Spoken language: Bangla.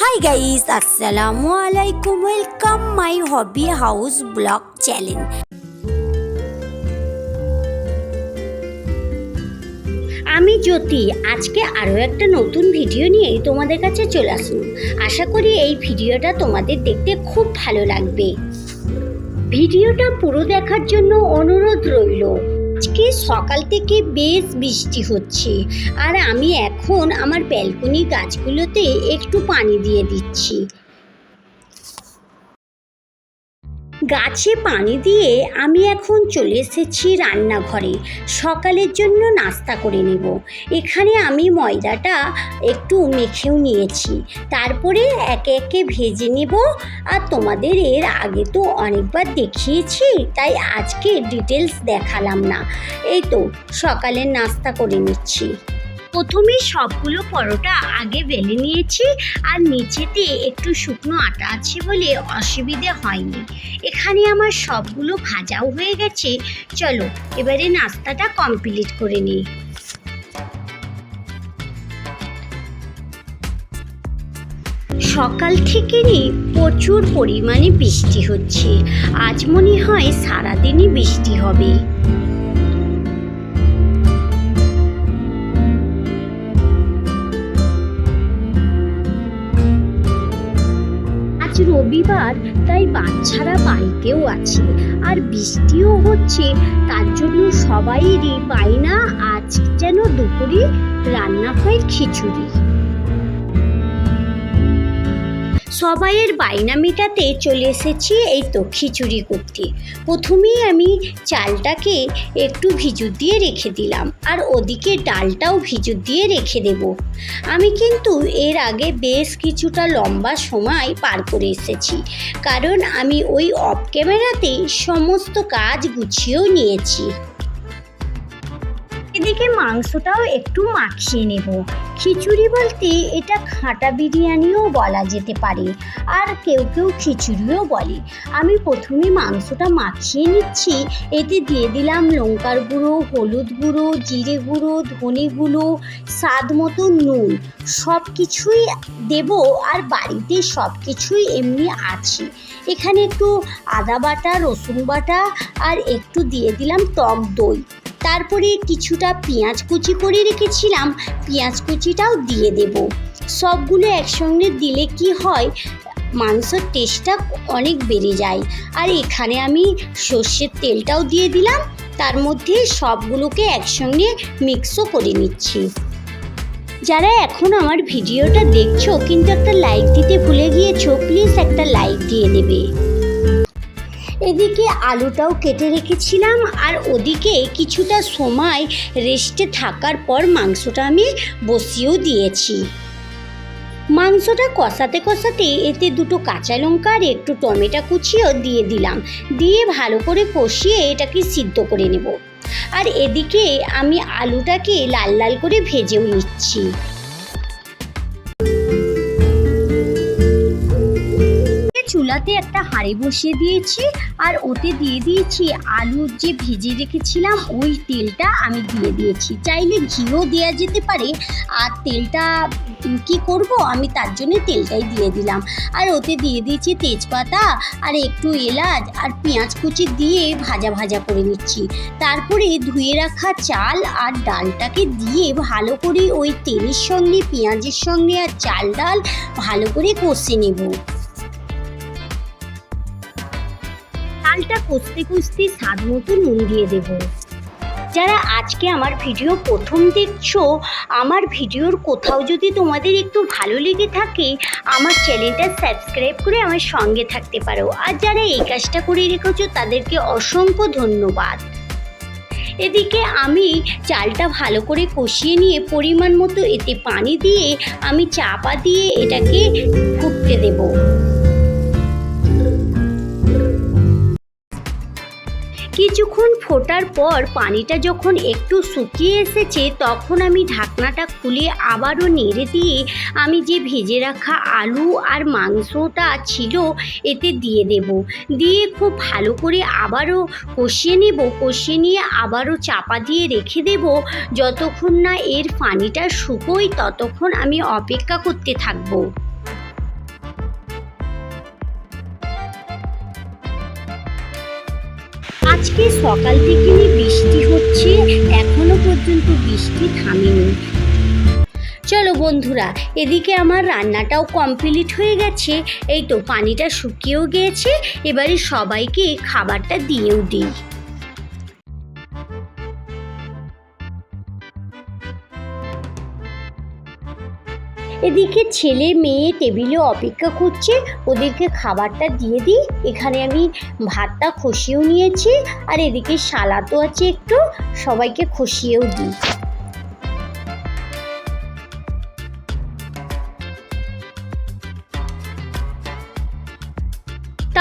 হাই গাইস আসসালামু আলাইকুম welcome my hobby house blog channel আমি জ্যোতি, আজকে আরও একটা নতুন ভিডিও নিয়ে তোমাদের কাছে চলে আসলাম আশা করি এই ভিডিওটা তোমাদের দেখতে খুব ভালো লাগবে। ভিডিওটা পুরো দেখার জন্য অনুরোধ রইল। আজকে সকাল থেকে বেশ বৃষ্টি হচ্ছে। আর আমি এখন আমার ব্যালকনি গাছগুলোতে একটু পানি দিয়ে দিচ্ছি। গাছে পানি দিয়ে আমি এখন চলে এসেছি রান্নাঘরে। সকালের জন্য নাস্তা করে নেব। এখানে আমি ময়দাটা একটু মেখেও নিয়েছি। তারপরে একে একে ভেজে নেব। আর তোমাদের এর আগে তো অনেকবার দেখিয়েছি, তাই আজকে ডিটেলস দেখালাম না। এই তো, সকালের নাস্তা করে নিচ্ছি। প্রথমে সবগুলো পরোটা আগে বেলে নিয়েছি আর নিচেতে একটু শুকনো আটা আছে বলে অসুবিধে হয়নি। এখানে আমার সবগুলো ভাজাও হয়ে গেছে। চলো, এবারে নাস্তাটা কমপ্লিট করে নিই। সকাল থেকে নিয়ে প্রচুর পরিমাণে বৃষ্টি হচ্ছে। আজ মনে হয় সারাদিনই বৃষ্টি হবে। রবিবার, তাই বাচ্চারা বাড়িতেও আছে। আর বৃষ্টিও হচ্ছে, তার জন্য সবাইরই পায় না, আজ যেন দুপুরে রান্না হয় খিচুড়ি। সবাইয়ের বায়না মেটাতে চলে এসেছি এই তো খিচুড়ি করতে। প্রথমেই আমি চালটাকে একটু ভিজু দিয়ে রেখে দিলাম আর ওদিকে ডালটাও ভিজু দিয়ে রেখে দেব। আমি কিন্তু এর আগে বেশ কিছুটা লম্বা সময় পার করে এসেছি, কারণ আমি ওই অফ ক্যামেরাতেই সমস্ত কাজ গুছিয়েও নিয়েছি। এদিকে মাংসটাও একটু মাখিয়ে নেব। খিচুড়ি বলতে এটা খাঁটা বিরিয়ানিও বলা যেতে পারে, আর কেউ কেউ খিচুড়িও বলে। আমি প্রথমে মাংসটা মাখিয়ে নিচ্ছি, এতে দিয়ে দিলাম লঙ্কার গুঁড়ো, হলুদ গুঁড়ো, জিরে গুঁড়ো, ধনে গুঁড়ো, স্বাদ মতো নুন। সব কিছুই দেব আর বাড়িতে সব কিছুই এমনি আছে। এখানে একটু আদা বাটা, রসুন বাটা আর একটু দিয়ে দিলাম টক দই। তারপরে কিছুটা পেঁয়াজ কুচি করে রেখেছিলাম, পেঁয়াজ কুচিটাও দিয়ে দেব। সবগুলো একসঙ্গে দিলে কি হয়, মাংসের টেস্টটা অনেক বেড়ে যায়। আর এখানে আমি সর্ষের তেলটাও দিয়ে দিলাম, তার মধ্যে সবগুলোকে একসঙ্গে মিক্সও করে নিচ্ছি। যারা এখন আমার ভিডিওটা দেখছ, কিন্তু একটা লাইক দিতে ভুলে গিয়েছো প্লিজ একটা লাইক দিয়ে দেবে এদিকে আলুটাও কেটে রেখেছিলাম আর ওদিকে কিছুটা সময় রেস্টে থাকার পর মাংসটা আমি বসিয়েও দিয়েছি। মাংসটা কষাতে কষাতে এতে দুটো কাঁচা লঙ্কা আর একটু টমেটো কুচিও দিয়ে দিলাম। দিয়ে ভালো করে কষিয়ে এটাকে সিদ্ধ করে নেব। আর এদিকে আমি আলুটাকে লাল লাল করে ভেজেও নিচ্ছি। চুলাতে একটা হাঁড়ি বসিয়ে দিয়েছি আর ওতে দিয়ে দিয়েছি আলু যে ভেজে রেখেছিলাম, ওই তেলটা আমি দিয়ে দিয়েছি। চাইলে ঘিও দেওয়া যেতে পারে, আর তেলটা কি করব? আমি তার জন্য তেলটাই দিয়ে দিলাম। আর ওতে দিয়ে দিয়েছি তেজপাতা আর একটু এলাচ আর পেঁয়াজ কুচি দিয়ে ভাজা ভাজা করে নিচ্ছি। তারপরে ধুয়ে রাখা চাল আর ডালটাকে দিয়ে ভালো করে ওই তেলের সঙ্গে, পেঁয়াজের সঙ্গে আর চাল ডাল ভালো করে কষে নেব। চালটা কষতে কষতে স্বাদ মতো নুন দিয়ে দেব। যারা আজকে আমার ভিডিও প্রথম দেখছ, আমার ভিডিওর কোথাও যদি তোমাদের একটু ভালো লেগে থাকে, আমার চ্যানেলটা সাবস্ক্রাইব করে আমার সঙ্গে থাকতে পারো। আর যারা এই কাজটা করে রেখেছো, তাদেরকে অসংখ্য ধন্যবাদ। এদিকে আমি চালটা ভালো করে কষিয়ে নিয়ে পরিমাণ মতো এতে পানি দিয়ে আমি চাপা দিয়ে এটাকে ফুটতে দেবো। কিছুক্ষণ ফোটার পর পানিটা যখন একটু শুকিয়ে এসেছে, তখন আমি ঢাকনাটা খুলে আবারও নেড়ে দিয়ে আমি যে ভেজে রাখা আলু আর মাংসটা ছিল, এতে দিয়ে দেব। দিয়ে খুব ভালো করে আবারও কষিয়ে নেব। কষিয়ে নিয়ে আবারও চাপা দিয়ে রেখে দেব। যতক্ষণ না এর পানিটা শুকোয়, ততক্ষণ আমি অপেক্ষা করতে থাকব। আজকে সকাল থেকে বৃষ্টি হচ্ছে, এখনও পর্যন্ত বৃষ্টি থামেনি। চলো বন্ধুরা, এদিকে আমার রান্নাটাও কমপ্লিট হয়ে গেছে। এই তো পানিটা শুকিয়েও গিয়েছে এবারে সবাইকে খাবারটা দিয়েও দিই। এদিকে ছেলে মেয়ে টেবিলে অপেক্ষা করছে, ওদেরকে খাবারটা দিয়ে দিই। এখানে আমি ভাতটা খসিয়েও নিয়েছি, আর এদিকে সালাদও আছে একটু, সবাইকে খসিয়েও দিই।